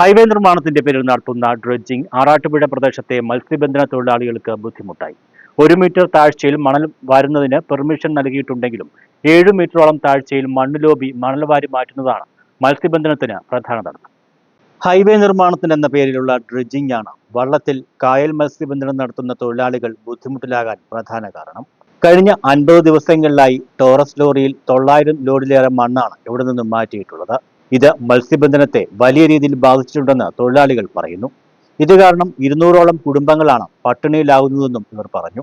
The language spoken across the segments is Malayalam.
ഹൈവേ നിർമ്മാണത്തിന്റെ പേരിൽ നടത്തുന്ന ഡ്രഡ്ജിംഗ് ആറാട്ടുപുഴ പ്രദേശത്തെ മത്സ്യബന്ധന തൊഴിലാളികൾക്ക് ബുദ്ധിമുട്ടായി. ഒരു മീറ്റർ താഴ്ചയിൽ മണൽ വാരുന്നതിന് പെർമിഷൻ നൽകിയിട്ടുണ്ടെങ്കിലും ഏഴു മീറ്ററോളം താഴ്ചയിൽ മണ്ണ് ലോബി മണൽ വാരി മാറ്റുന്നതാണ് മത്സ്യബന്ധനത്തിന് പ്രധാന തടസ്സം ഹൈവേ നിർമ്മാണത്തിന് എന്ന പേരിലുള്ള ഡ്രഡ്ജിംഗ് ആണ് വള്ളത്തിൽ കായൽ മത്സ്യബന്ധനം നടത്തുന്ന തൊഴിലാളികൾ ബുദ്ധിമുട്ടിലാകാൻ പ്രധാന കാരണം. കഴിഞ്ഞ അൻപത് ദിവസങ്ങളിലായി ടോറസ് ലോറിയിൽ തൊള്ളായിരം ലോഡിലേറെ മണ്ണാണ് ഇവിടെ നിന്നും മാറ്റിയിട്ടുള്ളത്. ഇത് മത്സ്യബന്ധനത്തെ വലിയ രീതിയിൽ ബാധിച്ചിട്ടുണ്ടെന്ന് തൊഴിലാളികൾ പറയുന്നു. ഇത് കാരണം ഇരുന്നൂറോളം കുടുംബങ്ങളാണ് പട്ടിണിയിലാകുന്നതെന്നും ഇവർ പറഞ്ഞു.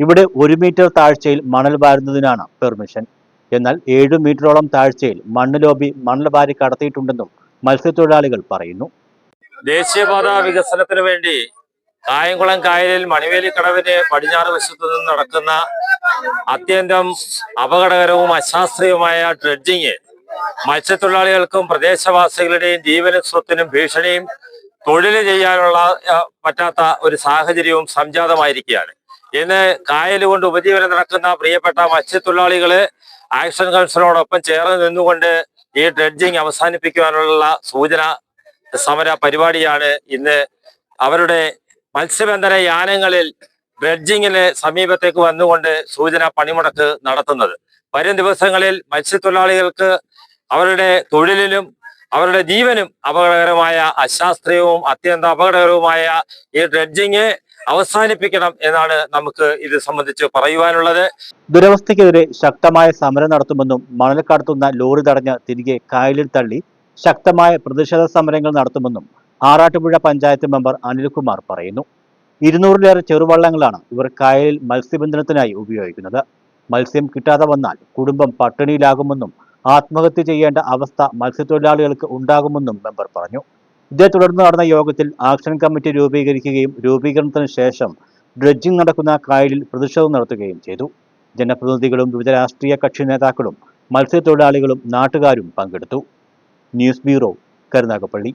ഇവിടെ ഒരു മീറ്റർ താഴ്ചയിൽ മണൽ വാരുന്നതിനാണ് പെർമിഷൻ. എന്നാൽ ഏഴ് മീറ്ററോളം താഴ്ചയിൽ മണ്ണ് ലോബി മണൽ വാരി കടത്തിയിട്ടുണ്ടെന്നും മത്സ്യത്തൊഴിലാളികൾ പറയുന്നു. ദേശീയപാത വികസനത്തിന് വേണ്ടി കായംകുളം കായലിൽ മണിവേലി കടവിന്റെ പടിഞ്ഞാറ് വശത്തു നിന്ന് നടക്കുന്ന അത്യന്തം അപകടകരവും അശാസ്ത്രീയവുമായ ഡ്രഡ്ജിങ് മത്സ്യത്തൊഴിലാളികൾക്കും പ്രദേശവാസികളുടെയും ജീവനും സ്വത്തിനും ഭീഷണിയും തൊഴിൽ ചെയ്യാനുള്ള പറ്റാത്ത ഒരു സാഹചര്യവും സംജാതമായിരിക്കുകയാണ്. ഇന്ന് കായൽ കൊണ്ട് ഉപജീവനം നടക്കുന്ന പ്രിയപ്പെട്ട മത്സ്യത്തൊഴിലാളികൾ ആക്ഷൻ കൗൺസിലോടൊപ്പം ചേർന്ന് നിന്നുകൊണ്ട് ഈ ഡ്രഡ്ജിങ് അവസാനിപ്പിക്കുവാനുള്ള സൂചന സമര പരിപാടിയാണ് ഇന്ന് അവരുടെ മത്സ്യബന്ധന യാനങ്ങളിൽ ഡ്രഡ്ജിങ്ങിന് സമീപത്തേക്ക് വന്നുകൊണ്ട് സൂചന പണിമുടക്ക് നടത്തുന്നത്. വരും ദിവസങ്ങളിൽ മത്സ്യത്തൊഴിലാളികൾക്ക് അവരുടെ തൊഴിലിലും അവരുടെ ജീവനും അപകടകരമായ അശാസ്ത്രീയവും അത്യന്തം അപകടകരവുമായ ഈ ഡ്രഡ്ജിങ് അവസാനിപ്പിക്കണം എന്നാണ് നമുക്ക് ഇത് സംബന്ധിച്ച് പറയുവാനുള്ളത്. ദുരവസ്ഥയ്ക്കെതിരെ ശക്തമായ സമരം നടത്തുമെന്നും മണൽ കടത്തുന്ന ലോറി തടഞ്ഞ് തിരികെ കായലിൽ തള്ളി ശക്തമായ പ്രതിഷേധ സമരങ്ങൾ നടത്തുമെന്നും ആറാട്ടുപുഴ പഞ്ചായത്ത് മെമ്പർ അനിൽകുമാർ പറയുന്നു. ഇരുന്നൂറിലേറെ ചെറുവള്ളങ്ങളാണ് ഇവർ കായലിൽ മത്സ്യബന്ധനത്തിനായി ഉപയോഗിക്കുന്നത്. മത്സ്യം കിട്ടാതെ വന്നാൽ കുടുംബം പട്ടിണിയിലാകുമെന്നും ആത്മഹത്യ ചെയ്യേണ്ട അവസ്ഥ മത്സ്യത്തൊഴിലാളികൾക്ക് ഉണ്ടാകുമെന്നും മെമ്പർ പറഞ്ഞു. ഇതേ തുടർന്ന് നടന്ന യോഗത്തിൽ ആക്ഷൻ കമ്മിറ്റി രൂപീകരിക്കുകയും രൂപീകരണത്തിന് ശേഷം ഡ്രഡ്ജിംഗ് നടക്കുന്ന കായലിൽ പ്രതിഷേധം നടത്തുകയും ചെയ്തു. ജനപ്രതിനിധികളും വിവിധ രാഷ്ട്രീയ കക്ഷി നേതാക്കളും മത്സ്യത്തൊഴിലാളികളും നാട്ടുകാരും പങ്കെടുത്തു. News bureau Karunagappally.